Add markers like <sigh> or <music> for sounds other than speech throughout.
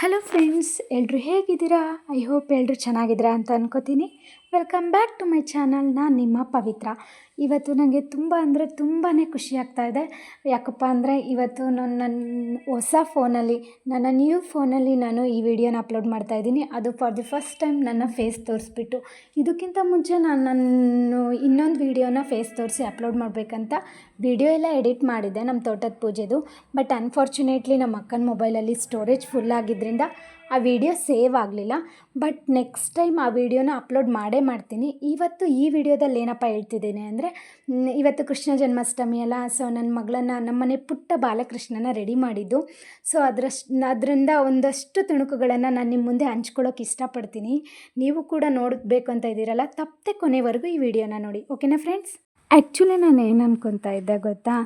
Hello friends ಎಲ್ಲರೂ ಹೇಗಿದ್ದೀರಾ? I hope ಎಲ್ಲರೂ ಚೆನ್ನಾಗಿದ್ದೀರಾ ಅಂತ ಅನ್ಕೋತೀನಿ. Welcome back to my channel. ನಾನು ನಿಮ್ಮ ಪವಿತ್ರ. ಇವತ್ತು ನನಗೆ ತುಂಬ ಅಂದರೆ ತುಂಬಾ ಖುಷಿ ಆಗ್ತಾ ಇದೆ. ಯಾಕಪ್ಪ ಅಂದರೆ ಇವತ್ತು ನಾನು ನನ್ನ ಹೊಸ ಫೋನಲ್ಲಿ, ನನ್ನ ನ್ಯೂ ಫೋನಲ್ಲಿ ನಾನು ಈ ವಿಡಿಯೋನ ಅಪ್ಲೋಡ್ ಮಾಡ್ತಾ ಇದ್ದೀನಿ. ಅದು ಫಾರ್ ದಿ ಫಸ್ಟ್ ಟೈಮ್ ನನ್ನ ಫೇಸ್ ತೋರಿಸ್ಬಿಟ್ಟು. ಇದಕ್ಕಿಂತ ಮುಂಚೆ ನಾನು ನನ್ನ ಇನ್ನೊಂದು ವಿಡಿಯೋನ ಫೇಸ್ ತೋರಿಸಿ ಅಪ್ಲೋಡ್ ಮಾಡಬೇಕಂತ ವಿಡಿಯೋ ಎಲ್ಲ ಎಡಿಟ್ ಮಾಡಿದ್ದೆ ನಮ್ಮ ತೋಟದ ಪೂಜೆದು. ಬಟ್ ಅನ್ಫಾರ್ಚುನೇಟ್ಲಿ ನಮ್ಮ ಅಕ್ಕನ ಮೊಬೈಲಲ್ಲಿ ಸ್ಟೋರೇಜ್ ಫುಲ್ ಆಗಿದ್ದರಿಂದ ಆ ವಿಡಿಯೋ ಸೇವ್ ಆಗಲಿಲ್ಲ. ಬಟ್ ನೆಕ್ಸ್ಟ್ ಟೈಮ್ ಆ ವಿಡಿಯೋನ ಅಪ್ಲೋಡ್ ಮಾಡೇ ಮಾಡ್ತೀನಿ. ಇವತ್ತು ಈ ವಿಡಿಯೋದಲ್ಲಿ ಏನಪ್ಪ ಹೇಳ್ತಿದ್ದೀನಿ ಅಂದರೆ ಇವತ್ತು ಕೃಷ್ಣ ಜನ್ಮಾಷ್ಟಮಿ ಅಲ್ಲ ಸೊ ನನ್ನ ಮಗಳನ್ನು ನಮ್ಮನೆ ಪುಟ್ಟ ಬಾಲಕೃಷ್ಣನ ರೆಡಿ ಮಾಡಿದ್ದು. ಸೊ ಅದರಷ್ಟು ಅದರಿಂದ ಒಂದಷ್ಟು ತುಣುಕುಗಳನ್ನು ನಾನು ನಿಮ್ಮ ಮುಂದೆ ಹಂಚ್ಕೊಳ್ಳೋಕೆ ಇಷ್ಟಪಡ್ತೀನಿ. ನೀವು ಕೂಡ ನೋಡಬೇಕು ಅಂತ ಇದ್ದೀರಲ್ಲ, ತಪ್ಪದೆ ಕೊನೆವರೆಗೂ ಈ ವಿಡಿಯೋನ ನೋಡಿ. ಓಕೆನಾ ಫ್ರೆಂಡ್ಸ್ ಆ್ಯಕ್ಚುಲಿ ನಾನು ಏನು ಅನ್ಕೊತಾ ಇದ್ದೆ ಗೊತ್ತಾ?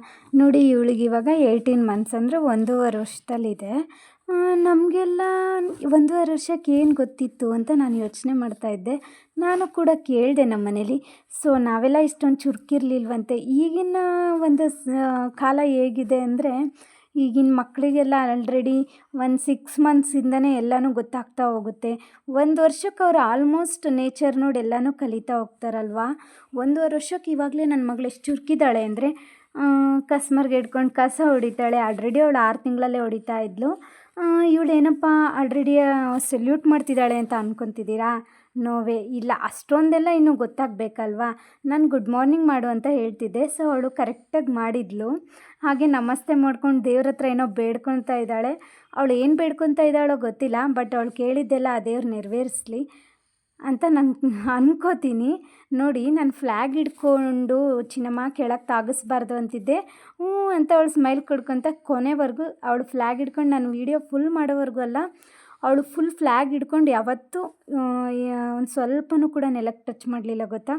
ನೋಡಿ, ಇವಳಿಗೆ ಇವಾಗ ಏಯ್ಟೀನ್ ಮಂತ್ಸ್ ಅಂದರೆ ಒಂದೂವರೆ ವರ್ಷದಲ್ಲಿದೆ. ನಮಗೆಲ್ಲ ಒಂದೂವರೆ ವರ್ಷಕ್ಕೆ ಏನು ಗೊತ್ತಿತ್ತು ಅಂತ ನಾನು ಯೋಚನೆ ಮಾಡ್ತಾ ಇದ್ದೆ. ನಾನು ಕೂಡ ಕೇಳಿದೆ ನಮ್ಮ ಮನೇಲಿ, ಸೊ, ನಾವೆಲ್ಲ ಇಷ್ಟೊಂದು ಚುರುಕಿರ್ಲಿಲ್ವಂತೆ? ಈಗಿನ ಒಂದು ಕಾಲ ಹೇಗಿದೆ ಅಂದರೆ, ಈಗಿನ ಮಕ್ಕಳಿಗೆಲ್ಲ ಆಲ್ರೆಡಿ ಒಂದು ಸಿಕ್ಸ್ ಮಂತ್ಸಿಂದನೇ ಎಲ್ಲನೂ ಗೊತ್ತಾಗ್ತಾ ಹೋಗುತ್ತೆ. ಒಂದು ವರ್ಷಕ್ಕೆ ಅವ್ರು ಆಲ್ಮೋಸ್ಟ್ ನೇಚರ್ ನೋಡಿ ಎಲ್ಲನೂ ಕಲಿತಾ ಹೋಗ್ತಾರಲ್ವಾ? ಒಂದೂವರೆ ವರ್ಷಕ್ಕೆ ಇವಾಗಲೇ ನನ್ನ ಮಗಳು ಎಷ್ಟು ಚುರುಕಿದ್ದಾಳೆ ಅಂದರೆ ಕಸ್ಮರ್ಗೆ ಹಿಡ್ಕೊಂಡು ಕಸ ಹೊಡಿತಾಳೆ. ಆಲ್ರೆಡಿ ಅವಳು ಆರು ತಿಂಗಳಲ್ಲೇ ಹೊಡಿತಾ ಇದ್ಲು. ಇವಳು ಏನಪ್ಪ ಆಲ್ರೆಡಿ ಸೆಲ್ಯೂಟ್ ಮಾಡ್ತಿದ್ದಾಳೆ ಅಂತ ಅಂದ್ಕೊತಿದ್ದೀರಾ ನೋವೇ ಇಲ್ಲ, ಅಷ್ಟೊಂದೆಲ್ಲ ಇನ್ನೂ ಗೊತ್ತಾಗಬೇಕಲ್ವಾ? ನಾನು ಗುಡ್ ಮಾರ್ನಿಂಗ್ ಮಾಡು ಅಂತ ಹೇಳ್ತಿದ್ದೆ. ಸೊ ಅವಳು ಕರೆಕ್ಟಾಗಿ ಮಾಡಿದ್ಲು. ಹಾಗೆ ನಮಸ್ತೆ ಮಾಡ್ಕೊಂಡು ದೇವ್ರ ಹತ್ರ ಏನೋ ಬೇಡ್ಕೊತಾ ಇದ್ದಾಳೆ. ಅವಳು ಏನು ಬೇಡ್ಕೊತಾ ಇದ್ದಾಳೋ ಗೊತ್ತಿಲ್ಲ ಬಟ್ ಅವಳು ಕೇಳಿದ್ದೆಲ್ಲ ಆ ದೇವ್ರು ನೆರವೇರಿಸ್ಲಿ. ಅಂತ ನಾನು <laughs> ಅನ್ಕೋತೀನಿ. ನೋಡಿ, ನಾನು ಫ್ಲ್ಯಾಗ್ ಹಿಡ್ಕೊಂಡು ಚಿನ್ನಮ್ಮ ಕೆಳಗೆ ತಾಗಿಸ್ಬಾರ್ದು ಅಂತಿದ್ದೆ. ಹ್ಞೂ ಅಂತ ಅವಳು ಸ್ಮೈಲ್ ಕೊಡ್ಕೊತ ಕೊನೆವರೆಗೂ ಅವಳು ಫ್ಲ್ಯಾಗ್ ಹಿಡ್ಕೊಂಡು ನಾನು ವೀಡಿಯೋ ಫುಲ್ ಮಾಡೋವರೆಗೂ ಅಲ್ಲ ಅವಳು ಫುಲ್ ಫ್ಲ್ಯಾಗ್ ಹಿಡ್ಕೊಂಡು ಯಾವತ್ತೂ ಒಂದು ಸ್ವಲ್ಪನೂ ಕೂಡ ನೆಲಕ್ಕೆ ಟಚ್ ಮಾಡಲಿಲ್ಲ ಗೊತ್ತಾ?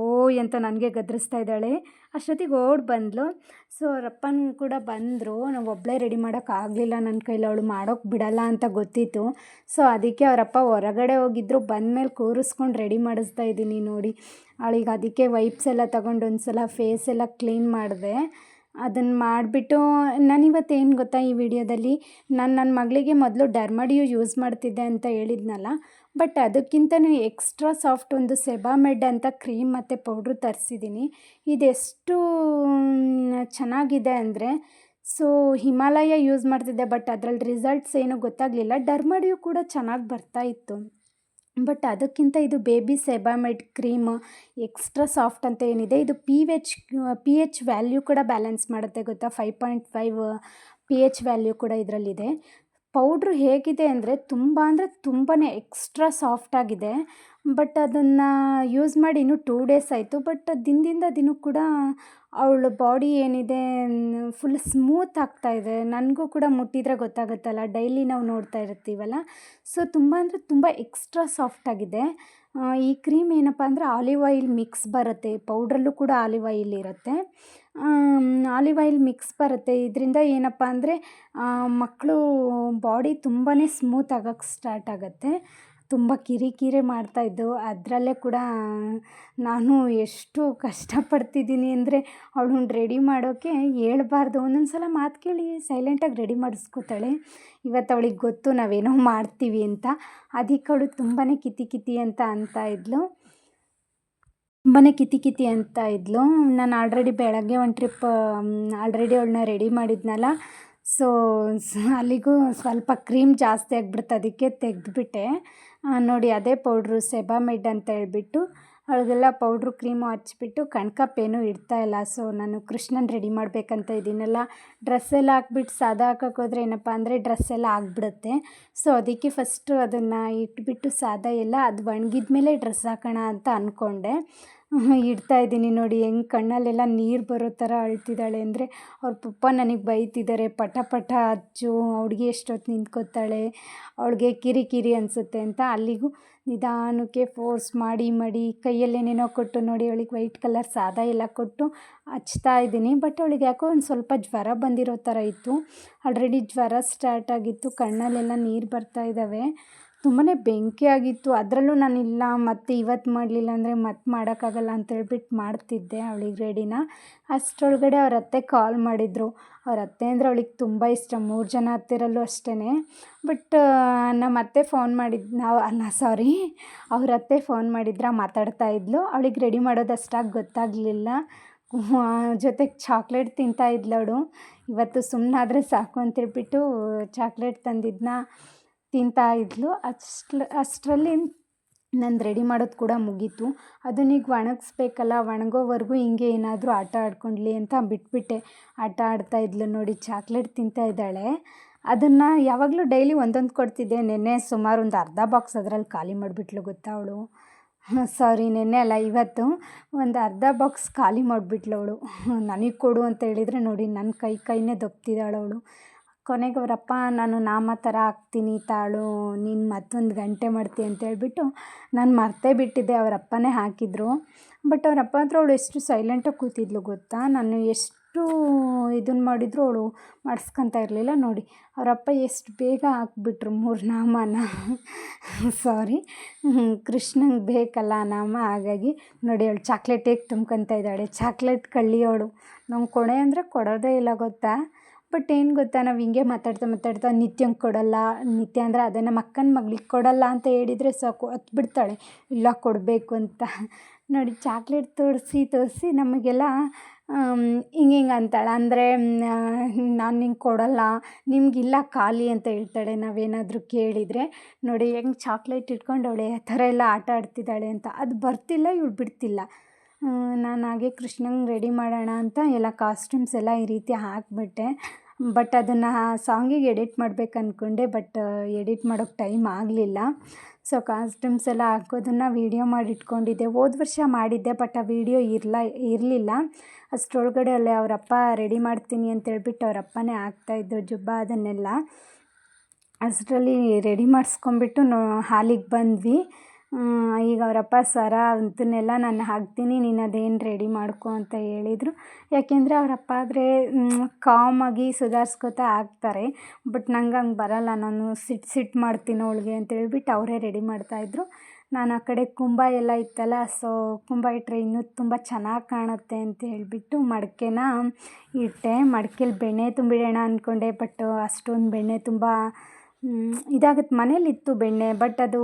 ಓ ಅಂತ ನನಗೆ ಗದರಿಸ್ತಾ ಇದ್ದಾಳೆ. ಅಷ್ಟೊತ್ತಿಗೆ ಓಡಿ ಬಂದಳು ಸೊ ಅವರಪ್ಪನ ಕೂಡ ಬಂದರು. ನಾವು ಒಬ್ಬಳೇ ರೆಡಿ ಮಾಡೋಕ್ಕಾಗಲಿಲ್ಲ ನನ್ನ ಕೈಲಿ. ಅವಳು ಮಾಡೋಕ್ಕೆ ಬಿಡಲ್ಲ ಅಂತ ಗೊತ್ತಿತ್ತು. ಸೊ ಅದಕ್ಕೆ ಅವರಪ್ಪ ಹೊರಗಡೆ ಹೋಗಿದ್ರು. ಬಂದಮೇಲೆ ಕೂರಿಸ್ಕೊಂಡು ರೆಡಿ ಮಾಡಿಸ್ತಾ ಇದ್ದೀನಿ ನೋಡಿ. ಅವಳಿಗೆ ಅದಕ್ಕೆ ವೈಪ್ಸ್ ಎಲ್ಲ ತಗೊಂಡು ಒಂದು ಸಲ ಫೇಸ್ ಎಲ್ಲ ಕ್ಲೀನ್ ಮಾಡಿದೆ. ಅದನ್ನು ಮಾಡಿಬಿಟ್ಟು, ನಾನಿವತ್ತು ಏನು ಗೊತ್ತಾ ಈ ವಿಡಿಯೋದಲ್ಲಿ? ನಾನು ನನ್ನ ಮಗಳಿಗೆ ಮೊದಲು ಡರ್ಮಡಿಯು ಯೂಸ್ ಮಾಡ್ತಿದ್ದೆ ಅಂತ ಹೇಳಿದ್ನಲ್ಲ, ಬಟ್ ಅದಕ್ಕಿಂತನೂ ಎಕ್ಸ್ಟ್ರಾ ಸಾಫ್ಟ್ ಒಂದು ಸೆಬಾಮೆಡ್ ಅಂತ ಕ್ರೀಮ್ ಮತ್ತು ಪೌಡ್ರು ತರಿಸಿದ್ದೀನಿ ಇದೆಷ್ಟು ಚೆನ್ನಾಗಿದೆ ಅಂದರೆ, ಸೊ ಹಿಮಾಲಯ ಯೂಸ್ ಮಾಡ್ತಿದ್ದೆ, ಬಟ್ ಅದರಲ್ಲಿ ರಿಸಲ್ಟ್ಸ್ ಏನೂ ಗೊತ್ತಾಗಲಿಲ್ಲ. ಡರ್ಮಡಿಯು ಕೂಡ ಚೆನ್ನಾಗಿ ಬರ್ತಾ ಇತ್ತು. ಬಟ್ ಅದಕ್ಕಿಂತ ಇದು baby Sebamed cream extra soft ಅಂತ ಏನಿದೆ, ಇದು P H P H value ಕೂಡ ಬ್ಯಾಲೆನ್ಸ್ ಮಾಡುತ್ತೆ ಗೊತ್ತಾ? Five point five P H value ಕೂಡ ಇದರಲ್ಲಿದೆ. ಪೌಡ್ರು ಹೇಗಿದೆ ಅಂದರೆ ತುಂಬ ಅಂದರೆ ತುಂಬಾ ಎಕ್ಸ್ಟ್ರಾ ಸಾಫ್ಟಾಗಿದೆ ಬಟ್ ಅದನ್ನು ಯೂಸ್ ಮಾಡಿ ಇನ್ನೂ ಟೂ ಡೇಸ್ ಆಯಿತು. ಬಟ್ ದಿನದಿಂದ ದಿನಕ್ಕೆ ಕೂಡ ಅವಳ ಬಾಡಿ ಏನಿದೆ ಫುಲ್ ಸ್ಮೂತ್ ಆಗ್ತಾ ಇದೆ. ನನಗೂ ಕೂಡ ಮುಟ್ಟಿದರೆ ಗೊತ್ತಾಗುತ್ತಲ್ಲ ಡೈಲಿ ನಾವು ನೋಡ್ತಾ ಇರ್ತೀವಲ್ಲ. ಸೊ ತುಂಬ ಅಂದರೆ ತುಂಬ ಎಕ್ಸ್ಟ್ರಾ ಸಾಫ್ಟ್ ಆಗಿದೆ. ಈ ಕ್ರೀಮ್ ಏನಪ್ಪ ಅಂದರೆ ಆಲಿವ್ ಆಯಿಲ್ ಮಿಕ್ಸ್ ಬರುತ್ತೆ. ಪೌಡ್ರಲ್ಲೂ ಕೂಡ ಆಲಿವ್ ಆಯಿಲ್ ಇರುತ್ತೆ. ಆಲಿವ್ ಆಯಿಲ್ ಮಿಕ್ಸ್ ಬರುತ್ತೆ. ಇದರಿಂದ ಏನಪ್ಪ ಅಂದರೆ ಮಕ್ಕಳು ಬಾಡಿ ತುಂಬಾ ಸ್ಮೂತ್ ಆಗೋಕ್ಕೆ ಸ್ಟಾರ್ಟ್ ಆಗುತ್ತೆ. ತುಂಬ ಕಿರಿಕಿರಿ ಮಾಡ್ತಾಯಿದ್ದು ಅದರಲ್ಲೇ ಕೂಡ, ನಾನು ಎಷ್ಟು ಕಷ್ಟಪಡ್ತಿದ್ದೀನಿ ಅಂದರೆ ಅವಳು ರೆಡಿ ಮಾಡೋಕ್ಕೆ ಹೇಳ್ಬಾರ್ದು. ಒಂದೊಂದು ಸಲ ಮಾತು ಕೇಳಿ ಸೈಲೆಂಟಾಗಿ ರೆಡಿ ಮಾಡಿಸ್ಕೋತಾಳೆ. ಇವತ್ತು ಅವಳಿಗೆ ಗೊತ್ತು ನಾವೇನೋ ಮಾಡ್ತೀವಿ ಅಂತ. ಅದಕ್ಕೆ ಅವಳು ತುಂಬಾ ಕಿತಿ ಕಿತಿ ಅಂತ ಅಂತ ಇದ್ಲು. ತುಂಬಾ ಕಿತಿ ಕಿತಿ ಅಂತ ಇದ್ಲು. ನಾನು ಆಲ್ರೆಡಿ ಬೆಳಗ್ಗೆ ಒಂದು ಟ್ರಿಪ್ ಆಲ್ರೆಡಿ ಅವಳನ್ನ ರೆಡಿ ಮಾಡಿದ್ನಲ್ಲ. ಸೊ, ಅಲ್ಲಿಗೂ ಸ್ವಲ್ಪ ಕ್ರೀಮ್ ಜಾಸ್ತಿ ಆಗಿಬಿಡ್ತು. ಅದಕ್ಕೆ ತೆಗೆದ್ಬಿಟ್ಟೆ. ನೋಡಿ, ಅದೇ ಪೌಡ್ರು ಸೆಬಾಮಿಡ್ ಅಂತ ಹೇಳ್ಬಿಟ್ಟು, ಅವಳಿಗೆಲ್ಲ ಪೌಡ್ರು ಕ್ರೀಮು ಹಚ್ಬಿಟ್ಟು ಇಡ್ತಾ ಇಲ್ಲ. ಸೊ ನಾನು ಕೃಷ್ಣನ್ ರೆಡಿ ಮಾಡಬೇಕಂತ ಇದ್ದೀನಲ್ಲ. ಡ್ರೆಸ್ ಎಲ್ಲ ಹಾಕ್ಬಿಟ್ಟು ಸಾದಾ ಹಾಕೋಕೆ ಹೋದರೆ ಏನಪ್ಪ ಅಂದರೆ ಡ್ರೆಸ್ ಎಲ್ಲ ಆಗಿಬಿಡುತ್ತೆ. ಸೊ ಅದಕ್ಕೆ ಫಸ್ಟು ಅದನ್ನು ಇಟ್ಬಿಟ್ಟು ಸಾದಾ ಎಲ್ಲ ಅದು ಒಣಗಿದ ಮೇಲೆ ಡ್ರೆಸ್ ಹಾಕೋಣ ಅಂತ ಅಂದ್ಕೊಂಡೆ ಇಡ್ತಾ ಇದ್ದೀನಿ ನೋಡಿ, ಹೆಂಗೆ ಕಣ್ಣಲ್ಲೆಲ್ಲ ನೀರು ಬರೋ ಥರ ಅಳ್ತಿದ್ದಾಳೆ ಅಂದರೆ ಅವ್ರ ಪಪ್ಪ ನನಗೆ ಬೈತಿದ್ದಾರೆ, ಪಟ ಪಟ ಹಚ್ಚು ಅವ್ಳಿಗೆ ಎಷ್ಟೊತ್ತು ನಿಂತ್ಕೋತಾಳೆ, ಅವಳಿಗೆ ಕಿರಿಕಿರಿ ಅನಿಸುತ್ತೆ ಅಂತ ಅಲ್ಲಿಗೂ ನಿಧಾನಕ್ಕೆ ಫೋರ್ಸ್ ಮಾಡಿ ಮಾಡಿ ಕೈಯಲ್ಲೇನೇನೋ ಕೊಟ್ಟು ನೋಡಿ, ಅವಳಿಗೆ ವೈಟ್ ಕಲರ್ ಸಾದಾ ಎಲ್ಲ ಕೊಟ್ಟು ಹಚ್ತಾ ಇದ್ದೀನಿ. ಬಟ್ ಅವಳಿಗೆ ಯಾಕೋ ಒಂದು ಸ್ವಲ್ಪ ಜ್ವರ ಬಂದಿರೋ ಥರ ಇತ್ತು. ಆಲ್ರೆಡಿ ಜ್ವರ ಸ್ಟಾರ್ಟ್ ಆಗಿತ್ತು, ಕಣ್ಣಲ್ಲೆಲ್ಲ ನೀರು ಬರ್ತಾ ಇದ್ದಾವೆ ತುಂಬಾ ಬೆಂಕಿ ಆಗಿತ್ತು. ಅದರಲ್ಲೂ ಇಲ್ಲ ಮತ್ತು ಇವತ್ತು ಮಾಡಲಿಲ್ಲ ಅಂದರೆ ಮತ್ತೆ ಮಾಡೋಕ್ಕಾಗಲ್ಲ ಅಂತ ಹೇಳ್ಬಿಟ್ಟು ಮಾಡ್ತಿದ್ದೆ ಅವಳಿಗೆ ರೆಡಿನ ಅಷ್ಟರೊಳಗಡೆ ಅವ್ರ ಅತ್ತೆ ಕಾಲ್ ಮಾಡಿದರು. ಅವ್ರ ಅತ್ತೆ ಅಂದರೆ ಅವಳಿಗೆ ತುಂಬ ಇಷ್ಟ. ಮೂರು ಜನ ಹತ್ತಿರಲ್ಲೂ ಅಷ್ಟೇ ಬಟ್ ನಮ್ಮ ಅತ್ತೆ ಫೋನ್ ಮಾಡಿದ್, ನಾವು, ಅಲ್ಲ ಸಾರಿ ಅವ್ರ ಅತ್ತೆ ಫೋನ್ ಮಾಡಿದ್ರ ಮಾತಾಡ್ತಾ ಇದ್ಲು. ಅವಳಿಗೆ ರೆಡಿ ಮಾಡೋದು ಅಷ್ಟಾಗಿ ಗೊತ್ತಾಗಲಿಲ್ಲ. ಜೊತೆಗೆ ಚಾಕ್ಲೇಟ್ ತಿಂತಾ ಇದ್ಲವಳು ಇವತ್ತು ಸುಮ್ಮನಾದರೆ ಸಾಕು ಅಂತೇಳ್ಬಿಟ್ಟು ಚಾಕ್ಲೇಟ್ ತಂದಿದ್ದನ್ನ ತಿಂತಾ ಇದ್ಲು. ಅಷ್ಟ್ರ ಅಷ್ಟರಲ್ಲಿ ನಂದು ರೆಡಿ ಮಾಡೋದು ಕೂಡ ಮುಗೀತು. ಅದನ್ನೀಗ ಒಣಗಿಸ್ಬೇಕಲ್ಲ, ಒಣಗೋವರೆಗೂ ಹಿಂಗೆ ಏನಾದರೂ ಆಟ ಆಡ್ಕೊಂಡ್ಲಿ ಅಂತ ಬಿಟ್ಬಿಟ್ಟೆ. ಆಟ ಆಡ್ತಾ ಇದ್ಲು ನೋಡಿ, ಚಾಕ್ಲೇಟ್ ತಿಂತಾ ಇದ್ದಾಳೆ. ಅದನ್ನು ಯಾವಾಗಲೂ ಡೈಲಿ ಒಂದೊಂದು ಕೊಡ್ತಿದ್ದೆ. ನೆನ್ನೆ ಸುಮಾರು ಒಂದು ಅರ್ಧ ಬಾಕ್ಸ್ ಅದರಲ್ಲಿ ಖಾಲಿ ಮಾಡಿಬಿಟ್ಲು, ಗೊತ್ತಾ ಅವಳು? <laughs> ಸಾರಿ ನೆನ್ನೆ ಅಲ್ಲ, ಇವತ್ತು ಒಂದು ಅರ್ಧ ಬಾಕ್ಸ್ ಖಾಲಿ ಮಾಡಿಬಿಟ್ಲು ಅವಳು. <laughs> ನನಗೆ ಕೊಡು ಅಂತ ಹೇಳಿದರೆ ನೋಡಿ ನನ್ನ ಕೈ ಕೈನೇ ದಪ್ತಿದ್ದಾಳು ಅವಳು. ಕೊನೆಗೆ ಅವರಪ್ಪ, ನಾನು ನಾಮ ಥರ ಹಾಕ್ತೀನಿ ತಾಳು, ನೀನು ಮತ್ತೊಂದು ಗಂಟೆ ಮಾಡ್ತಿ ಅಂತ ಹೇಳ್ಬಿಟ್ಟು ನಾನು ಮರ್ತೇ ಬಿಟ್ಟಿದ್ದೆ, ಅವರಪ್ಪನೇ ಹಾಕಿದ್ರು. ಬಟ್ ಅವರಪ್ಪ ಹತ್ರ ಅವಳು ಎಷ್ಟು ಸೈಲೆಂಟಾಗಿ ಕೂತಿದ್ಲು ಗೊತ್ತಾ? ನಾನು ಎಷ್ಟು ಇದನ್ನು ಮಾಡಿದ್ರು ಅವಳು ಮಾಡಿಸ್ಕೊತಾ ಇರಲಿಲ್ಲ ನೋಡಿ. ಅವರಪ್ಪ ಎಷ್ಟು ಬೇಗ ಹಾಕ್ಬಿಟ್ರು ಮೂರು ನಾಮನ. ಸಾರಿ ಕೃಷ್ಣಂಗೆ ಬೇಕಲ್ಲ ನಾಮ, ಹಾಗಾಗಿ ನೋಡಿ ಅವಳು ಚಾಕ್ಲೇಟ್ ಹೇಗೆ ತುಂಬ್ಕೊತಾ ಇದ್ದಾಳೆ. ಚಾಕ್ಲೇಟ್ ಕಳ್ಳಿ ಅವಳು. ನಂಗೆ ಕೊಡೆ ಅಂದರೆ ಕೊಡೋದೇ ಇಲ್ಲ ಗೊತ್ತಾ? ಬಟ್ ಏನು ಗೊತ್ತಾ, ನಾವು ಹಿಂಗೆ ಮಾತಾಡ್ತಾ ಮಾತಾಡ್ತಾ ನಿತ್ಯಂಗೆ ಕೊಡಲ್ಲ, ನಿತ್ಯ ಅಂದರೆ ಅದೇ ನಮ್ಮ ಅಕ್ಕನ ಮಗ್ಳಿಗೆ ಕೊಡಲ್ಲ ಅಂತ ಹೇಳಿದರೆ ಸಾಕು ಹತ್ತು ಬಿಡ್ತಾಳೆ ಇಲ್ಲ, ಕೊಡಬೇಕು ಅಂತ. ನೋಡಿ ಚಾಕ್ಲೇಟ್ ತೋರಿಸಿ ತೋರಿಸಿ ನಮಗೆಲ್ಲ ಹಿಂಗೆ ಹಿಂಗೆ ಅಂತಾಳೆ. ಅಂದರೆ ನಾನು ನಿಂಗೆ ಕೊಡಲ್ಲ ನಿಮಗಿಲ್ಲ ಖಾಲಿ ಅಂತ ಹೇಳ್ತಾಳೆ ನಾವೇನಾದರೂ ಕೇಳಿದರೆ. ನೋಡಿ, ಹೆಂಗೆ ಚಾಕ್ಲೇಟ್ ಇಟ್ಕೊಂಡವಳೆ ಆ ಥರ ಎಲ್ಲ ಆಟ ಆಡ್ತಿದ್ದಾಳೆ ಅಂತ. ಅದು ಬರ್ತಿಲ್ಲ, ಇವಳು ಬಿಡ್ತಿಲ್ಲ. ನಾನು ಹಾಗೆ ಕೃಷ್ಣಂಗೆ ರೆಡಿ ಮಾಡೋಣ ಅಂತ ಎಲ್ಲ ಕಾಸ್ಟ್ಯೂಮ್ಸ್ ಎಲ್ಲ ಈ ರೀತಿ ಹಾಕಿಬಿಟ್ಟೆ. ಬಟ್ ಅದನ್ನು ಸಾಂಗಿಗೆ ಎಡಿಟ್ ಮಾಡ್ಬೇಕು ಅಂದ್ಕೊಂಡೆ ಬಟ್ ಎಡಿಟ್ ಮಾಡೋಕ್ಕೆ ಟೈಮ್ ಆಗಲಿಲ್ಲ. ಸೊ ಕಾಸ್ಟ್ಯೂಮ್ಸ್ ಎಲ್ಲ ಹಾಕೋದನ್ನು ವೀಡಿಯೋ ಮಾಡಿ ಇಟ್ಕೊಂಡಿದ್ದೆ. ಹೋದ ವರ್ಷ ಮಾಡಿದ್ದೆ, ಬಟ್ ಆ ವೀಡಿಯೋ ಇರಲ, ಇರಲಿಲ್ಲ. ಅಷ್ಟರೊಳಗಡೆ ಅಲ್ಲಿ ಅವರಪ್ಪ ರೆಡಿ ಮಾಡ್ತೀನಿ ಅಂತೇಳ್ಬಿಟ್ಟು ಹೇಳ್ಬಿಟ್ಟು ಅವರಪ್ಪನೇ ಹಾಕ್ತಾಯಿದ್ದು ಜುಬ್ಬ ಅದನ್ನೆಲ್ಲ. ಅಷ್ಟರಲ್ಲಿ ರೆಡಿ ಮಾಡಿಸ್ಕೊಂಬಿಟ್ಟು ಹಾಲಿಗೆ ಬಂದ್ವಿ. ಈಗ ಅವರಪ್ಪ ಸರ ಅದನ್ನೆಲ್ಲ ನಾನು ಹಾಕ್ತೀನಿ, ನೀನು ಅದೇನು ರೆಡಿ ಮಾಡ್ಕೊ ಅಂತ ಹೇಳಿದರು. ಯಾಕೆಂದರೆ ಅವರಪ್ಪ ಆದರೆ ಕಾಮಾಗಿ ಸುಧಾರಿಸ್ಕೊತಾ ಹಾಕ್ತಾರೆ ಬಟ್ ನಂಗೆ ಹಂಗೆ ಬರಲ್ಲ, ನಾನು ಸಿಟ್ಟು ಸಿಟ್ಟು ಮಾಡ್ತೀನಿ ಅವಳಿಗೆ ಅಂತ ಹೇಳ್ಬಿಟ್ಟು ಅವರೇ ರೆಡಿ ಮಾಡ್ತಾಯಿದ್ರು ನಾನು ಆ ಕಡೆ ಕುಂಭ ಎಲ್ಲ ಇತ್ತಲ್ಲ ಸೊ ಕುಂಬ ಇಟ್ಟರೆ ಇನ್ನೂ ತುಂಬ ಚೆನ್ನಾಗಿ ಕಾಣುತ್ತೆ ಅಂತ ಹೇಳಿಬಿಟ್ಟು ಮಡಿಕೆನ ಇಟ್ಟೆ. ಮಡ್ಕೆಲಿ ಬೆಣ್ಣೆ ತುಂಬಿಡೋಣ ಅಂದ್ಕೊಂಡೆ ಬಟ್ ಅಷ್ಟೊಂದು ಬೆಣ್ಣೆ ತುಂಬ ಇದಾಗುತ್ತೆ ಮನೇಲಿತ್ತು ಬೆಣ್ಣೆ ಬಟ್ ಅದು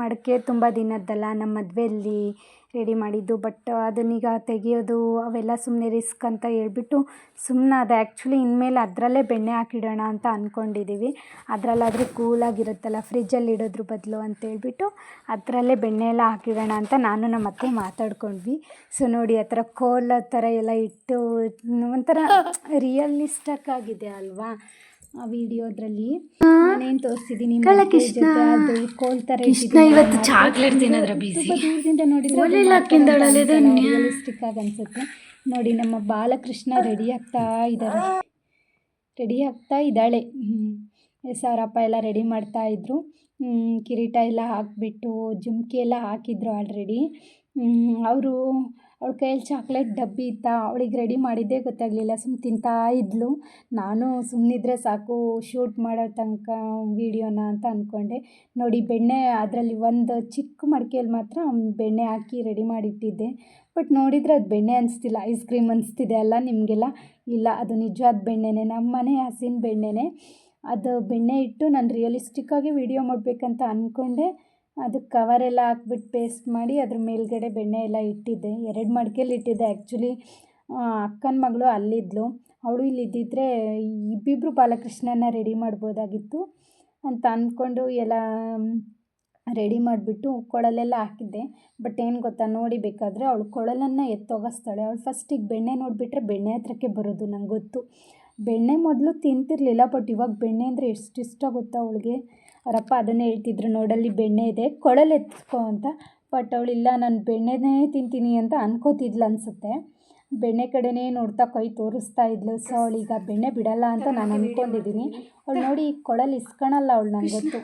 ಮಡಕೆ ತುಂಬ ದಿನದ್ದಲ್ಲ ನಮ್ಮ ಮದುವೆಯಲ್ಲಿ ರೆಡಿ ಮಾಡಿದ್ದು ಬಟ್ ಅದನ್ನೀಗ ತೆಗೆಯೋದು, ಅವೆಲ್ಲ ಸುಮ್ಮನೆ ರಿಸ್ಕ್ ಅಂತ ಹೇಳ್ಬಿಟ್ಟು ಸುಮ್ಮನಾದೆ ಆ್ಯಕ್ಚುಲಿ ಇನ್ಮೇಲೆ ಅದರಲ್ಲೇ ಬೆಣ್ಣೆ ಹಾಕಿಡೋಣ ಅಂತ ಅಂದ್ಕೊಂಡಿದ್ದೀವಿ ಅದರಲ್ಲಾದರೆ ಕೂಲಾಗಿರುತ್ತಲ್ಲ ಫ್ರಿಜ್ಜಲ್ಲಿ ಇಡೋದ್ರ ಬದಲು ಅಂತೇಳ್ಬಿಟ್ಟು ಅದರಲ್ಲೇ ಬೆಣ್ಣೆ ಎಲ್ಲ ಹಾಕಿಡೋಣ ಅಂತ ನಾನು ನಮ್ಮ ಅತ್ತೆ ಮಾತಾಡ್ಕೊಂಡ್ವಿ. ಸೊ ನೋಡಿ, ಆ ಥರ ಕೋಲ್ ಥರ ಎಲ್ಲ ಇಟ್ಟು, ಒಂಥರ ರಿಯಲಿಸ್ಟಕ್ ಆಗಿದೆ ಅಲ್ವಾ? ಆ ವಿಡಿಯೋದ್ರಲ್ಲಿ ನಾನೇನು ತೋರಿಸಿದ್ದೀನಿ ಕೃಷ್ಣ. ಅದು ಕೋಲ್ ಕೃಷ್ಣ ಇವತ್ತು ಚಾಕ್ಲೇಟ್ ತಿನ್ನೋದ್ರ. ತುಂಬ ದೂರದಿಂದ ನೋಡಿದ್ರೆ. ರಿಯಲಿಸ್ಟಿಕ್ ಆಗಿ ಅನ್ಸುತ್ತೆ ನೋಡಿ ನಮ್ಮ ಬಾಲಕೃಷ್ಣ ರೆಡಿ ಆಗ್ತಾ ಇದ್ದಾರೆ ರೆಡಿ ಆಗ್ತಾ ಇದ್ದಾಳೆ ಎಸ್ ಅವರಪ್ಪ ಎಲ್ಲ ರೆಡಿ ಮಾಡ್ತಾ ಇದ್ರು ಹ್ಮ್, ಕಿರೀಟ ಎಲ್ಲ ಹಾಕಿಬಿಟ್ಟು ಜುಮ್ಕಿ ಎಲ್ಲ ಹಾಕಿದ್ರು ಆಲ್ರೆಡಿ ಅವರು ಅವಳ ಕೈಯಲ್ಲಿ ಚಾಕ್ಲೇಟ್ ಡಬ್ಬಿ ಇತ್ತ, ಅವಳಿಗೆ ರೆಡಿ ಮಾಡಿದ್ದೇ ಗೊತ್ತಾಗಲಿಲ್ಲ ಸುಮ್ಮನೆ ತಿಂತಾ ಇದ್ಲು. ನಾನು ಸುಮ್ಮನಿದ್ರೆ ಸಾಕು ಶೂಟ್ ಮಾಡೋ ತನಕ ವೀಡಿಯೋನ ಅಂತ ಅಂದ್ಕೊಂಡೆ ನೋಡಿ, ಬೆಣ್ಣೆ ಅದರಲ್ಲಿ ಒಂದು ಚಿಕ್ಕ ಮಡಿಕೆಯಲ್ಲಿ ಮಾತ್ರ ಬೆಣ್ಣೆ ಹಾಕಿ ರೆಡಿ ಮಾಡಿಟ್ಟಿದ್ದೆ. ಬಟ್ ನೋಡಿದರೆ ಅದು ಬೆಣ್ಣೆ ಅನಿಸ್ತಿಲ್ಲ ಐಸ್ ಕ್ರೀಮ್ ಅನಿಸ್ತಿದೆ ಅಲ್ಲ ನಿಮಗೆಲ್ಲ. ಇಲ್ಲ, ಅದು ನಿಜವಾದ ಬೆಣ್ಣೆನೇ, ನಮ್ಮ ಮನೆ ಹಸಿನ ಬೆಣ್ಣೆನೇ. ಅದು ಬೆಣ್ಣೆ ಇಟ್ಟು ನಾನು ರಿಯಲಿಸ್ಟಿಕ್ಕಾಗಿ ವೀಡಿಯೋ ಮಾಡಬೇಕಂತ ಅಂದ್ಕೊಂಡೆ ಅದಕ್ಕೆ ಕವರೆಲ್ಲ ಹಾಕ್ಬಿಟ್ಟು ಪೇಸ್ಟ್ ಮಾಡಿ ಅದ್ರ ಮೇಲ್ಗಡೆ ಬೆಣ್ಣೆ ಎಲ್ಲ ಇಟ್ಟಿದ್ದೆ. ಎರಡು ಮಡಿಕೆಲಿ ಇಟ್ಟಿದ್ದೆ. ಆ್ಯಕ್ಚುಲಿ ಅಕ್ಕನ ಮಗಳು ಅಲ್ಲಿದ್ಲು. ಅವಳು ಇಲ್ಲಿ ಇದ್ದಿದ್ದರೆ ಇಬ್ಬಿಬ್ಬರು ಬಾಲಕೃಷ್ಣನ ರೆಡಿ ಮಾಡ್ಬೋದಾಗಿತ್ತು ಅಂತ ಅಂದ್ಕೊಂಡು ಎಲ್ಲ ರೆಡಿ ಮಾಡಿಬಿಟ್ಟು ಕೊಳಲೆಲ್ಲ ಹಾಕಿದ್ದೆ. ಬಟ್ ಏನು ಗೊತ್ತಾ, ನೋಡಿ ಬೇಕಾದರೆ ಅವಳು ಕೊಳಲನ್ನು ಎತ್ತೋಗಿಸ್ತಾಳೆ. ಅವಳು ಫಸ್ಟಿಗೆ ಬೆಣ್ಣೆ ನೋಡಿಬಿಟ್ರೆ ಬೆಣ್ಣೆ ಹತ್ರಕ್ಕೆ ಬರೋದು ನಂಗೆ ಗೊತ್ತು ಬೆಣ್ಣೆ ಮೊದಲು ತಿಂತಿರಲಿಲ್ಲ ಬಟ್ ಇವಾಗ ಬೆಣ್ಣೆ ಅಂದರೆ ಎಷ್ಟು ಇಷ್ಟ ಗೊತ್ತಾ ಅವಳಿಗೆ. ಅವರಪ್ಪ ಅದನ್ನೇ ಹೇಳ್ತಿದ್ರು ನೋಡಲ್ಲಿ ಬೆಣ್ಣೆ ಇದೆ ಕೊಳಲು ಎತ್ಕೊ ಅಂತ. ಬಟ್ ಅವಳಿಲ್ಲ ನಾನು ಬೆಣ್ಣೆನೇ ತಿಂತೀನಿ ಅಂತ ಅನ್ಕೋತಿದ್ಲು ಅನಿಸುತ್ತೆ. ಬೆಣ್ಣೆ ಕಡೆನೇ ನೋಡ್ತಾ ಕೈ ತೋರಿಸ್ತಾ ಇದ್ಲು. ಸೊ ಅವಳೀಗ ಬೆಣ್ಣೆ ಬಿಡಲ್ಲ ಅಂತ ನಾನು ಅನ್ಕೊಂಡಿದ್ದೀನಿ ಅವಳು ನೋಡಿ ಕೊಳಲು ಇಸ್ಕೊಳಲ್ಲ ಅವಳು ನಂಗೆ ಗೊತ್ತು.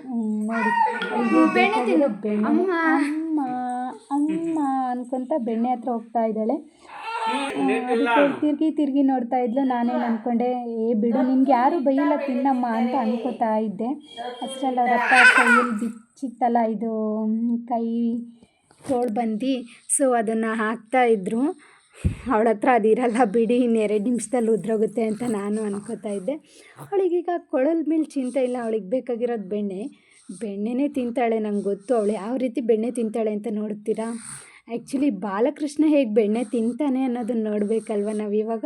ನೋಡಿ. ಬೆಣ್ಣೆ ಅಮ್ಮ ಅಮ್ಮ ಅನ್ಕೊಂತ ಬೆಣ್ಣೆ ಹತ್ರ ಹೋಗ್ತಾ ಇದ್ದಾಳೆ. ಅದಕ್ಕೆ ತಿರುಗಿ ತಿರುಗಿ ನೋಡ್ತಾ ಇದ್ಲು. ನಾನೇ ಅಂದ್ಕೊಂಡೆ ಏ ಬಿಡು ನಿಮ್ಗೆ ಯಾರು ಬೈಯಲ್ಲ ತಿನ್ನಮ್ಮ ಅಂತ ಅನ್ಕೋತಾ ಇದ್ದೆ. ಅಷ್ಟರಲ್ಲಿ ರಕ್ತ ಅಪ್ಪ ಕೈಯಲ್ಲಿ ಬಿಚ್ಚಿತ್ತಲ್ಲ ಇದು ಕೈ ತೋಳು ಬಂದು. ಸೊ ಅದನ್ನು ಹಾಕ್ತಾ ಇದ್ರು. ಅವಳ ಹತ್ರ ಅದಿರಲ್ಲ ಬಿಡಿ ಇನ್ನೆರಡು ಎರಡು ನಿಮಿಷದಲ್ಲಿ ಉದ್ರೋಗುತ್ತೆ ಅಂತ ನಾನು ಅನ್ಕೋತಾ ಇದ್ದೆ. ಅವಳಿಗೀಗ ಕೊಳಲ್ ಮೇಲೆ ಚಿಂತೆ ಇಲ್ಲ. ಅವಳಿಗೆ ಬೇಕಾಗಿರೋದು ಬೆಣ್ಣೆ. ಬೆಣ್ಣೆನೇ ತಿಂತಾಳೆ ನಂಗೆ ಗೊತ್ತು. ಅವಳು ಯಾವ ರೀತಿ ಬೆಣ್ಣೆ ತಿಂತಾಳೆ ಅಂತ ನೋಡ್ತೀರಾ? ಆ್ಯಕ್ಚುಲಿ ಬಾಲಕೃಷ್ಣ ಹೇಗೆ ಬೆಣ್ಣೆ ತಿಂತಾನೆ ಅನ್ನೋದನ್ನ ನೋಡಬೇಕಲ್ವ ನಾವು ಇವಾಗ?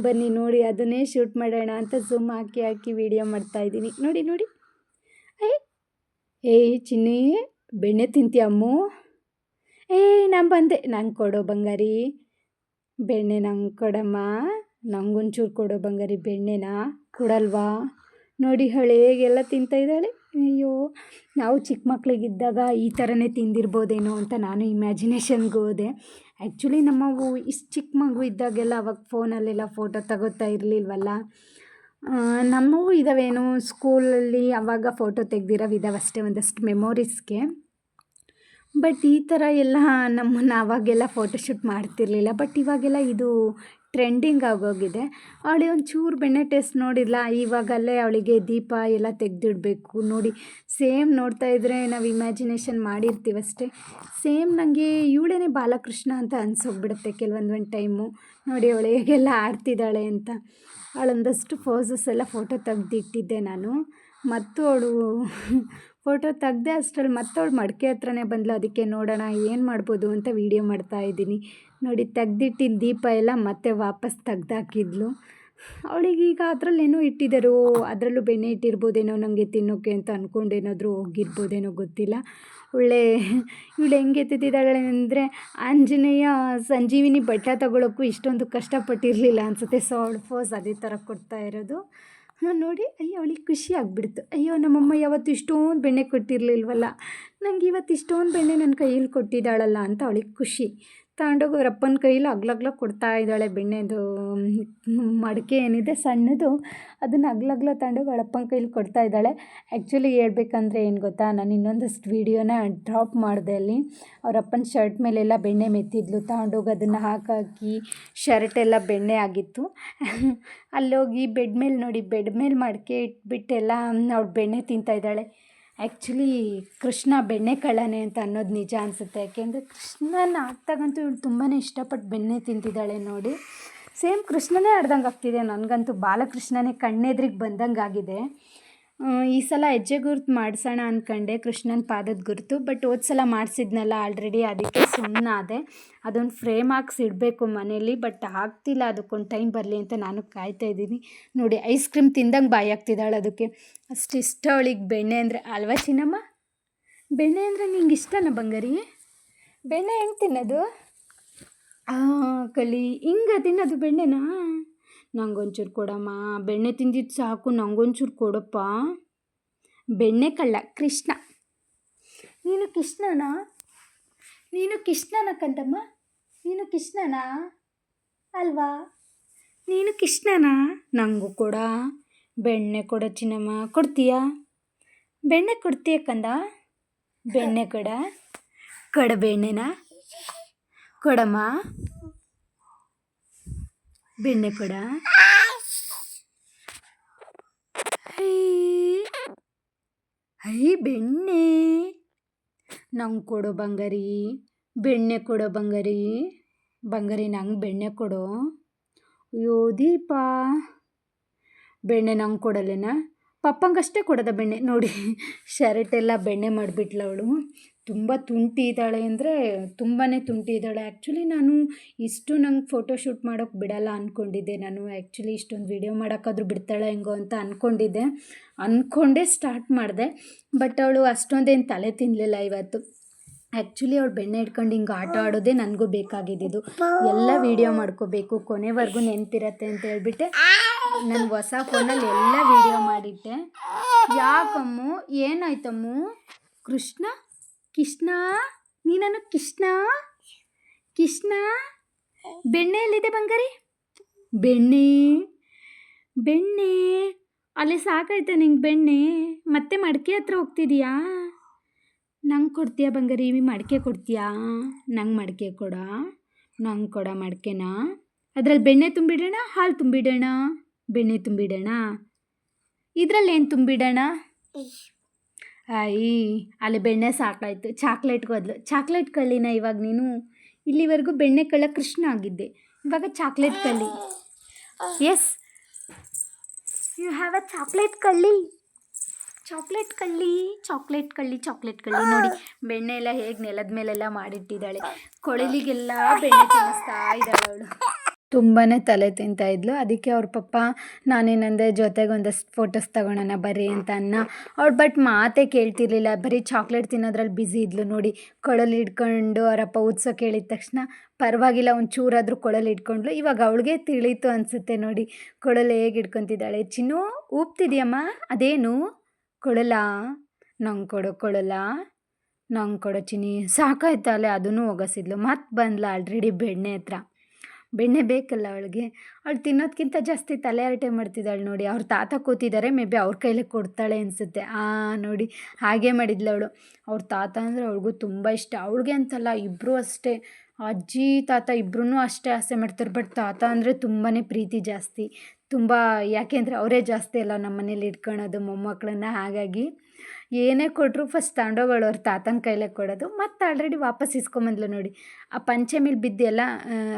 ಬನ್ನಿ ನೋಡಿ, ಅದನ್ನೇ ಶೂಟ್ ಮಾಡೋಣ ಅಂತ ಝೂಮ್ ಹಾಕಿ ಹಾಕಿ ವಿಡಿಯೋ ಮಾಡ್ತಾಯಿದ್ದೀನಿ ನೋಡಿ ನೋಡಿ. ಏಯ್ ಏಯ್ ಚಿನ್ನಿ, ಬೆಣ್ಣೆ ತಿಂತೀಯ ಅಮ್ಮು? ಏಯ್ ನಾನು ಬಂದೆ. ನಂಗೆ ಕೊಡೋ ಬಂಗಾರಿ. ಬೆಣ್ಣೆ ನಂಗೆ ಕೊಡಮ್ಮ. ನಂಗೊಂಚೂರು ಕೊಡೋ ಬಂಗಾರಿ ಬೆಣ್ಣೆನ. ಕೊಡಲ್ವಾ? ನೋಡಿ, ಹಳೇಗೆಲ್ಲ ತಿಂತಾ ಇದ್ದಾಳೆ. ಅಯ್ಯೋ, ನಾವು ಚಿಕ್ಕ ಮಕ್ಕಳಿಗಿದ್ದಾಗ ಈ ಥರನೇ ತಿಂದಿರ್ಬೋದೇನೋ ಅಂತ ನಾನು ಇಮ್ಯಾಜಿನೇಷನ್ಗೆ ಹೋದೆ. ಆ್ಯಕ್ಚುಲಿ ನಮ್ಮವು ಇಷ್ಟು ಚಿಕ್ಕ ಮಗು ಇದ್ದಾಗೆಲ್ಲ ಅವಾಗ ಫೋನಲ್ಲೆಲ್ಲ ಫೋಟೋ ತಗೋತಾ ಇರಲಿಲ್ವಲ್ಲ? ನಮ್ಮವು ಇದ್ದಾವೇನೋ ಸ್ಕೂಲಲ್ಲಿ ಅವಾಗ ಫೋಟೋ ತೆಗೆದಿರೋ ಇದ್ದಾವೆ ಅಷ್ಟೇ ಒಂದಷ್ಟು ಮೆಮೊರೀಸ್ಗೆ ಬಟ್ ಈ ಥರ ಎಲ್ಲ ನಮ್ಮನ್ನು ಆವಾಗೆಲ್ಲ ಫೋಟೋಶೂಟ್ ಮಾಡ್ತಿರ್ಲಿಲ್ಲ. ಬಟ್ ಇವಾಗೆಲ್ಲ ಇದು ಟ್ರೆಂಡಿಂಗ್ ಆಗೋಗಿದೆ ಅವಳು ಒಂದು ಚೂರು ಬೆಣ್ಣೆ ಟೇಸ್ಟ್ ನೋಡಿಲ್ಲ ಇವಾಗಲ್ಲೇ ಅವಳಿಗೆ ದೀಪ ಎಲ್ಲ ತೆಗೆದಿಡಬೇಕು. ನೋಡಿ, ಸೇಮ್ ನೋಡ್ತಾ ಇದ್ದರೆ ನಾವು ಇಮ್ಯಾಜಿನೇಷನ್ ಮಾಡಿರ್ತೀವಷ್ಟೇ ಸೇಮ್ ನನಗೆ ಇವಳೇನೆ ಬಾಲಕೃಷ್ಣ ಅಂತ ಅನ್ಸೋಗ್ಬಿಡುತ್ತೆ ಕೆಲವೊಂದು ಒಂದು ಟೈಮು ನೋಡಿ, ಅವಳು ಹೇಗೆಲ್ಲ ಆಡ್ತಿದ್ದಾಳೆ ಅಂತ. ಅವಳೊಂದಷ್ಟು ಫೋಸಸ್ ಎಲ್ಲ ಫೋಟೋ ತೆಗೆದಿಟ್ಟಿದ್ದೆ ನಾನು. ಮತ್ತು ಅವಳು ಫೋಟೋ ತೆಗ್ದೆ ಅಷ್ಟರಲ್ಲಿ ಮತ್ತೆ ಅವಳು ಮಡಿಕೆ ಹತ್ರನೇ ಬಂದಳು ಅದಕ್ಕೆ ನೋಡೋಣ ಏನು ಮಾಡ್ಬೋದು ಅಂತ ವೀಡಿಯೋ ಮಾಡ್ತಾ ಇದ್ದೀನಿ. ನೋಡಿ ತೆಗ್ದಿಟ್ಟಿದ್ದ ದೀಪ ಎಲ್ಲ ಮತ್ತೆ ವಾಪಸ್ ತೆಗ್ದಾಕಿದ್ಲು. ಈಗ ಅದರಲ್ಲೇನೋ ಇಟ್ಟಿದ್ದಾರೋ ಅದರಲ್ಲೂ ಬೆಣ್ಣೆ ಇಟ್ಟಿರ್ಬೋದೇನೋ ನನಗೆ ತಿನ್ನೋಕ್ಕೆ ಅಂತ ಅಂದ್ಕೊಂಡೇನಾದರೂ ಹೋಗಿರ್ಬೋದೇನೋ ಗೊತ್ತಿಲ್ಲ. ಒಳ್ಳೆ ಇವಳು ಹೆಂಗೆ ಎತ್ತಿದ್ದಾಳೆ ಅಂದರೆ ಆಂಜನೇಯ ಸಂಜೀವಿನಿ ಬಟ್ಟೆ ತಗೊಳ್ಳೋಕ್ಕೂ ಇಷ್ಟೊಂದು ಕಷ್ಟಪಟ್ಟಿರಲಿಲ್ಲ ಅನಿಸುತ್ತೆ. ಸೊ ಅವಳು ಫೋಸ್ ಅದೇ ಥರ ಕೊಡ್ತಾ ಇರೋದು. ನೋಡಿ, ಅಯ್ಯೋ, ಅವಳಿಗೆ ಖುಷಿ ಆಗಿಬಿಡ್ತು. ಅಯ್ಯೋ, ನಮ್ಮಮ್ಮ ಯಾವತ್ತು ಇಷ್ಟೊಂದು ಬೆಣ್ಣೆ ಕೊಟ್ಟಿರಲಿಲ್ವಲ್ಲ. ನನಗೆ ಇವತ್ತು ಇಷ್ಟೊಂದು ಬೆಣ್ಣೆ ನನ್ನ ಕೈಯಲ್ಲಿ ಕೊಟ್ಟಿದ್ದಾಳಲ್ಲ ಅಂತ ಅವಳಿಗೆ ಖುಷಿ. ತಗೊಂಡೋಗಿ ಅವ್ರ ಅಪ್ಪನ ಕೈಯಲ್ಲಿ ಅಗ್ಲಗ್ಲ ಕೊಡ್ತಾ ಇದ್ದಾಳೆ ಬೆಣ್ಣೆದು ಮಡಿಕೆ ಏನಿದೆ ಸಣ್ಣದು, ಅದನ್ನು ಅಗ್ಲಗ್ಲ ತಗೊಂಡೋಗಿ ಅಪ್ಪನ ಕೈಲಿ ಕೊಡ್ತಾ ಇದ್ದಾಳೆ. ಆ್ಯಕ್ಚುಲಿ ಹೇಳ್ಬೇಕಂದ್ರೆ ಏನು ಗೊತ್ತಾ, ನಾನು ಇನ್ನೊಂದಷ್ಟು ವೀಡಿಯೋನ ಡ್ರಾಪ್ ಮಾಡಿದೆ ಅಲ್ಲಿ. ಅವರಪ್ಪನ ಶರ್ಟ್ ಮೇಲೆಲ್ಲ ಬೆಣ್ಣೆ ಮೆತ್ತಿದ್ಲು, ತಗೊಂಡೋಗಿ ಅದನ್ನು ಹಾಕಾಕಿ ಶರ್ಟ್ ಎಲ್ಲ ಬೆಣ್ಣೆ ಆಗಿತ್ತು. ಅಲ್ಲೋಗಿ ಬೆಡ್ ಮೇಲೆ ನೋಡಿ, ಬೆಡ್ ಮೇಲೆ ಮಡಿಕೆ ಇಟ್ಬಿಟ್ಟೆಲ್ಲ ಅವ್ಳು ಬೆಣ್ಣೆ ತಿಂತಾ ಇದ್ದಾಳೆ. ಆ್ಯಕ್ಚುಲಿ ಕೃಷ್ಣ ಬೆಣ್ಣೆ ಕಳ್ಳನೆ ಅಂತ ಅನ್ನೋದು ನಿಜ ಅನಿಸುತ್ತೆ. ಯಾಕೆಂದರೆ ಕೃಷ್ಣನ ಆಗ್ತಾಗಂತೂ ಇವಳು ತುಂಬಾ ಇಷ್ಟಪಟ್ಟು ಬೆಣ್ಣೆ ತಿಂತಿದ್ದಾಳೆ ನೋಡಿ. ಸೇಮ್ ಕೃಷ್ಣನೇ ಆಡ್ದಂಗೆ ಆಗ್ತಿದೆ ನನಗಂತೂ ಬಾಲಕೃಷ್ಣನೇ ಕಣ್ಣೆದ್ರಿಗೆ ಬಂದಂಗೆ ಆಗಿದೆ ಈ ಸಲ ಹೆಜ್ಜೆ ಗುರುತು ಮಾಡಿಸೋಣ ಅಂದ್ಕೊಂಡೆ ಕೃಷ್ಣನ ಪಾದದ ಗುರುತು, ಬಟ್ ಹೋದ ಸಲ ಮಾಡಿಸಿದ್ನಲ್ಲ ಆಲ್ರೆಡಿ ಅದಕ್ಕೆ ಸುಮ್ಮನಾದೆ ಅದೊಂದು ಫ್ರೇಮ್ ಹಾಕ್ಸಿ ಇಡಬೇಕು ಮನೇಲಿ, ಬಟ್ ಆಗ್ತಿಲ್ಲ, ಅದಕ್ಕೊಂದು ಟೈಮ್ ಬರಲಿ ಅಂತ ನಾನು ಕಾಯ್ತಾ ಇದ್ದೀನಿ. ನೋಡಿ ಐಸ್ ಕ್ರೀಮ್ ತಿಂದಂಗೆ ಬಾಯಿ ಆಗ್ತಿದ್ದಾಳೆ ಅದಕ್ಕೆ. ಅಷ್ಟು ಇಷ್ಟ ಅವಳಿಗೆ ಬೆಣ್ಣೆ ಅಂದರೆ ಅಲ್ವಾ ಚಿನ್ನಮ್ಮ? ಬೆಣ್ಣೆ ಅಂದರೆ ನಿಂಗೆ ಇಷ್ಟನ ಬಂಗಾರಿ? ಬೆಣ್ಣೆ ಹೆಂಗೆ ತಿನ್ನೋದು? ಕಳಿ ಹಿಂಗೆ ತಿನ್ನೋದು ಬೆಣ್ಣೆನಾ? ನಂಗೊಂಚೂರು ಕೊಡಮ್ಮ. ಬೆಣ್ಣೆ ತಿಂದಿದ್ದು ಸಾಕು, ನಂಗೊಂಚೂರು ಕೊಡಪ್ಪ. ಬೆಣ್ಣೆ ಕಳ್ಳ, ಕೃಷ್ಣ. ನೀನು ಕೃಷ್ಣನಾ? ನೀನು ಕೃಷ್ಣನ ಕಂದಮ್ಮ? ನೀನು ಕೃಷ್ಣನಾ? ಅಲ್ವಾ? ನೀನು ಕೃಷ್ಣನಾ? ನಂಗೂ ಕೊಡ. ಬೆಣ್ಣೆ ಕೊಡ ಚಿನ್ನಮ್ಮ. ಕೊಡ್ತೀಯಾ? ಬೆಣ್ಣೆ ಕೊಡ್ತೀಯ ಕಂದ? ಬೆಣ್ಣೆ ಕೊಡ. ಕೊಡ ಬೆಣ್ಣೆನಾ? ಕೊಡಮ್ಮ. ಬೆಣ್ಣೆ ಕೊಡ ಹೈ. ಹೈ ಬೆಣ್ಣೆ. ನಂಗೆ ಕೊಡೋ ಬಂಗಾರಿ. ಬೆಣ್ಣೆ ಕೊಡೋ ಬಂಗಾರಿ. ಬಂಗಾರಿ ನಂಗೆ ಬೆಣ್ಣೆ ಕೊಡು. ಅಯ್ಯೋ ದೀಪ. ಬೆಣ್ಣೆ ನಂಗೆ ಕೊಡಲ್ಲೇನಾ? ಪಪ್ಪಂಗಷ್ಟೇ ಕೊಡೋದ ಬೆಣ್ಣೆ. ನೋಡಿ, ಶರ್ಟ್ ಎಲ್ಲ ಬೆಣ್ಣೆ ಮಾಡಿಬಿಟ್ಲವಳು ತುಂಬ ತುಂಟಿ ಇದ್ದಾಳೆ ಅಂದರೆ ತುಂಬಾ ತುಂಟಿ ಇದ್ದಾಳೆ ಆ್ಯಕ್ಚುಲಿ ನಾನು ಇಷ್ಟು ನಂಗೆ ಫೋಟೋಶೂಟ್ ಮಾಡೋಕ್ಕೆ ಬಿಡಲ್ಲ ಅಂದ್ಕೊಂಡಿದ್ದೆ ನಾನು. ಆ್ಯಕ್ಚುಲಿ ಇಷ್ಟೊಂದು ವೀಡಿಯೋ ಮಾಡೋಕ್ಕಾದ್ರೂ ಬಿಡ್ತಾಳೆ ಹೆಂಗೋ ಅಂತ ಅಂದ್ಕೊಂಡಿದ್ದೆ ಅಂದ್ಕೊಂಡೇ ಸ್ಟಾರ್ಟ್ ಮಾಡಿದೆ. ಬಟ್ ಅವಳು ಅಷ್ಟೊಂದೇನು ತಲೆ ತಿನ್ನಲಿಲ್ಲ ಇವತ್ತು. ಆ್ಯಕ್ಚುಲಿ ಅವಳು ಬೆಣ್ಣೆ ಇಟ್ಕೊಂಡು ಹಿಂಗೆ ಆಟ ಆಡೋದೇ ನನಗೂ ಬೇಕಾಗಿದ್ದಿದ್ದು. ಎಲ್ಲ ವೀಡಿಯೋ ಮಾಡ್ಕೋಬೇಕು, ಕೊನೆವರೆಗೂ ನೆನಪಿರತ್ತೆ ಅಂತ ಹೇಳ್ಬಿಟ್ಟೆ. ನನ್ನ ಹೊಸ ಫೋನಲ್ಲಿ ಎಲ್ಲ ವೀಡಿಯೋ ಮಾಡಿಟ್ಟೆ. ಯಾಕಮ್ಮು? ಏನಾಯ್ತಮ್ಮು? ಕೃಷ್ಣ? ಕೃಷ್ಣ, ನೀನನ್ನು ಕೃಷ್ಣ. ಕೃಷ್ಣ ಬೆಣ್ಣೆ ಎಲ್ಲಿದೆ ಬಂಗಾರಿ. ಬೆಣ್ಣೆ ಬೆಣ್ಣೆ. ಅಲ್ಲಿ ಸಾಕಾಯ್ತಾ ನಿಂಗೆ ಬೆಣ್ಣೆ? ಮತ್ತೆ ಮಡಿಕೆ ಹತ್ರ ಹೋಗ್ತಿದೀಯಾ? ನಂಗೆ ಕೊಡ್ತೀಯಾ ಬಂಗಾರಿ? ಮಡಿಕೆ ಕೊಡ್ತೀಯಾ? ನಂಗೆ ಮಡಿಕೆ ಕೊಡ. ನಂಗೆ ಕೊಡ ಮಡಿಕೆನಾ? ಅದರಲ್ಲಿ ಬೆಣ್ಣೆ ತುಂಬಿಡೋಣ, ಹಾಲು ತುಂಬಿಡೋಣ? ಬೆಣ್ಣೆ ತುಂಬಿಡೋಣ? ಇದರಲ್ಲಿ ಏನು ತುಂಬಿಡೋಣ? ಅಯ್ಯ ಅಲ್ಲಿ ಬೆಣ್ಣೆ ಸಾಕಾಯಿತು ಚಾಕ್ಲೇಟ್ ಬದಲು. ಚಾಕ್ಲೇಟ್ ಕಳ್ಳಿನ ಇವಾಗ ನೀನು ಇಲ್ಲಿವರೆಗೂ ಬೆಣ್ಣೆ ಕಳ್ಳ ಕೃಷ್ಣ ಆಗಿದ್ದೆ. ಇವಾಗ ಚಾಕ್ಲೇಟ್ ಕಳ್ಳಿ. Yes you have a chocolate ಕಳ್ಳಿ. ಚಾಕ್ಲೇಟ್ ಕಳ್ಳಿ ಚಾಕ್ಲೇಟ್ ಕಳ್ಳಿ ಚಾಕ್ಲೇಟ್ ಕಳ್ಳಿ. ನೋಡಿ, ಬೆಣ್ಣೆ ಎಲ್ಲ ಹೇಗೆ ನೆಲದ ಮೇಲೆಲ್ಲ ಮಾಡಿಟ್ಟಿದ್ದಾಳೆ. ಕೊಳಲಿಗೆಲ್ಲ ಬೆಣ್ಣೆ ತಿನ್ನಿಸ್ತಾ ಇದ್ದಾಳೆ ಅವಳು. ತುಂಬಾ ತಲೆ ತಿಂತಾ ಇದ್ಲು. ಅದಕ್ಕೆ ಅವ್ರ ಪಪ್ಪ ನಾನೇನಂದೆ ಜೊತೆಗೆ ಒಂದಷ್ಟು ಫೋಟೋಸ್ ತಗೊಳೋಣ ಬರ್ರಿ ಅಂತ ಅನ್ನ. ಅವ್ಳು ಬಟ್ ಮಾತೇ ಕೇಳ್ತಿರ್ಲಿಲ್ಲ. ಬರೀ ಚಾಕ್ಲೇಟ್ ತಿನ್ನೋದ್ರಲ್ಲಿ ಬ್ಯುಸಿ ಇದ್ಲು ನೋಡಿ. ಕೊಳಲು ಹಿಡ್ಕೊಂಡು ಅವರಪ್ಪ ಉತ್ಸವ ಕೇಳಿದ ತಕ್ಷಣ ಪರವಾಗಿಲ್ಲ ಒಂದು ಚೂರಾದರೂ ಕೊಳಲು ಹಿಡ್ಕೊಂಡ್ಲು. ಇವಾಗ ಅವಳಿಗೆ ತಿಳಿತು ಅನಿಸುತ್ತೆ ನೋಡಿ. ಕೊಳಲು ಹೇಗೆ ಹಿಡ್ಕೊತಿದ್ದಾಳೆ? ಚಿನ್ನು ಊಪ್ತಿದ್ಯಮ್ಮ ಅದೇನು? ಕೊಳಲ? ನಂಗೆ ಕೊಡು, ಕೊಳಲ? ನಂಗೆ ಕೊಡೋ ಚಿನ್ನಿ. ಸಾಕಾಯ್ತಲ್ಲೇ ಅದನ್ನು ಒಗಸಿದ್ಲು ಮತ್ತೆ ಬಂದ್ಲ ಆಲ್ರೆಡಿ ಬೆಣ್ಣೆ ಹತ್ರ. ಬೆಣ್ಣೆ ಬೇಕಲ್ಲ ಅವಳಿಗೆ. ಅವಳು ತಿನ್ನೋದಕ್ಕಿಂತ ಜಾಸ್ತಿ ತಲೆ ಹರಟೆ ಮಾಡ್ತಿದ್ದಾಳೆ ನೋಡಿ. ಅವ್ರ ತಾತ ಕೂತಿದ್ದಾರೆ, ಮೇ ಬಿ ಅವ್ರ ಕೈಲೇ ಕೊಡ್ತಾಳೆ ಅನಿಸುತ್ತೆ. ಆ, ನೋಡಿ, ಹಾಗೆ ಮಾಡಿದ್ಲು ಅವಳು. ಅವ್ರ ತಾತ ಅಂದರೆ ಅವಳಿಗೂ ತುಂಬ ಇಷ್ಟ. ಅವಳಿಗೆ ಅಂತಲ್ಲ ಇಬ್ಬರೂ ಅಷ್ಟೇ. ಅಜ್ಜಿ, ತಾತ ಇಬ್ಬರೂ ಅಷ್ಟೇ ಆಸೆ ಮಾಡ್ತಾರೆ. ಬಟ್ ತಾತ ಅಂದರೆ ತುಂಬಾ ಪ್ರೀತಿ ಜಾಸ್ತಿ. ತುಂಬ ಯಾಕೆಂದರೆ ಅವರೇ ಜಾಸ್ತಿ ಅಲ್ಲ ನಮ್ಮ ಮನೇಲಿ ಇಟ್ಕೊಳೋದು ಮೊಮ್ಮಕ್ಕಳನ್ನ ಹಾಗಾಗಿ. ಏನೇ ಕೊಟ್ಟರು ಫಸ್ಟ್ ತಗೊಂಡೋಗೋಳು ಅವ್ರ ತಾತನ ಕೈಲೇ ಕೊಡೋದು. ಮತ್ತು ಆಲ್ರೆಡಿ ವಾಪಸ್ ಇಸ್ಕೊಂಬಂದ್ಲು ನೋಡಿ. ಆ ಪಂಚೆ ಮೇಲೆ ಬಿದ್ದೆಲ್ಲ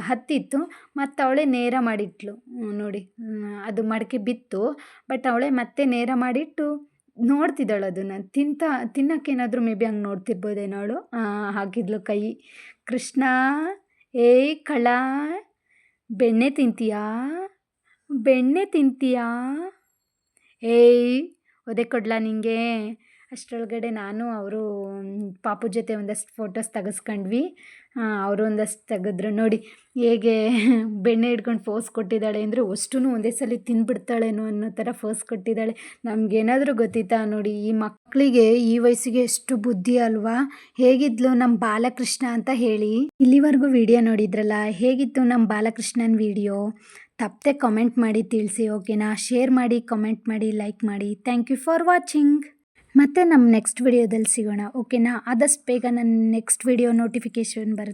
ಹತ್ತಿತ್ತು. ಮತ್ತು ಅವಳೇ ನೇರ ಮಾಡಿಟ್ಲು ನೋಡಿ. ಅದು ಮಡಕೆ ಬಿತ್ತು. ಬಟ್ ಅವಳೇ ಮತ್ತೆ ನೇರ ಮಾಡಿಟ್ಟು ನೋಡ್ತಿದ್ದಾಳು ಅದನ್ನು. ತಿಂತ, ತಿನ್ನೋಕ್ಕೇನಾದರೂ ಮೇ ಬಿ ಹಂಗೆ ನೋಡ್ತಿರ್ಬೋದೇನೋ ಅವಳು. ಹಾಕಿದ್ಲು ಕೈ. ಕೃಷ್ಣ, ಏಯ್, ಕಳ, ಬೆಣ್ಣೆ ತಿಂತೀಯಾ? ಬೆಣ್ಣೆ ತಿಂತೀಯಾ? ಏಯ್, ಒದೆ ಕೊಡ್ಲಾ ನಿಂಗೆ? ಅಷ್ಟರೊಳಗಡೆ ನಾನು ಅವರು ಪಾಪು ಜೊತೆ ಒಂದಷ್ಟು ಫೋಟೋಸ್ ತೆಗೆಸ್ಕೊಂಡ್ವಿ. ಅವರು ಒಂದಷ್ಟು ತೆಗೆದ್ರು. ನೋಡಿ, ಹೇಗೆ ಬೆಣ್ಣೆ ಹಿಡ್ಕೊಂಡು ಫೋಸ್ ಕೊಟ್ಟಿದ್ದಾಳೆ ಅಂದರೆ ಅಷ್ಟೂ ಒಂದೇ ಸಲ ತಿಂದ್ಬಿಡ್ತಾಳೇನೋ ಅನ್ನೋ ಥರ ಫೋಸ್ ಕೊಟ್ಟಿದ್ದಾಳೆ. ನಮಗೇನಾದರೂ ಗೊತ್ತಿತ್ತಾ ನೋಡಿ, ಈ ಮಕ್ಕಳಿಗೆ ಈ ವಯಸ್ಸಿಗೆ ಎಷ್ಟು ಬುದ್ಧಿ ಅಲ್ವಾ? ಹೇಗಿದ್ಲು ನಮ್ಮ ಬಾಲಕೃಷ್ಣ ಅಂತ ಹೇಳಿ. ಇಲ್ಲಿವರೆಗೂ ವಿಡಿಯೋ ನೋಡಿದ್ರಲ್ಲ, ಹೇಗಿತ್ತು ನಮ್ಮ ಬಾಲಕೃಷ್ಣನ ವಿಡಿಯೋ ತಪ್ಪದೆ ಕಾಮೆಂಟ್ ಮಾಡಿ ತಿಳಿಸಿ ಓಕೆನಾ ಶೇರ್ ಮಾಡಿ ಕಾಮೆಂಟ್ ಮಾಡಿ ಲೈಕ್ ಮಾಡಿ. ಥ್ಯಾಂಕ್ ಯು ಫಾರ್ ವಾಚಿಂಗ್ ಮತ್ತೆ ನಮ್ಮ ನೆಕ್ಸ್ಟ್ ವಿಡಿಯೋದಲ್ಲಿ ಸಿಗೋಣ. ಓಕೆನಾ ಆದಷ್ಟು ಬೇಗ ನನ್ನ ನೆಕ್ಸ್ಟ್ ವಿಡಿಯೋ ನೋಟಿಫಿಕೇಷನ್ ಬರುತ್ತೆ.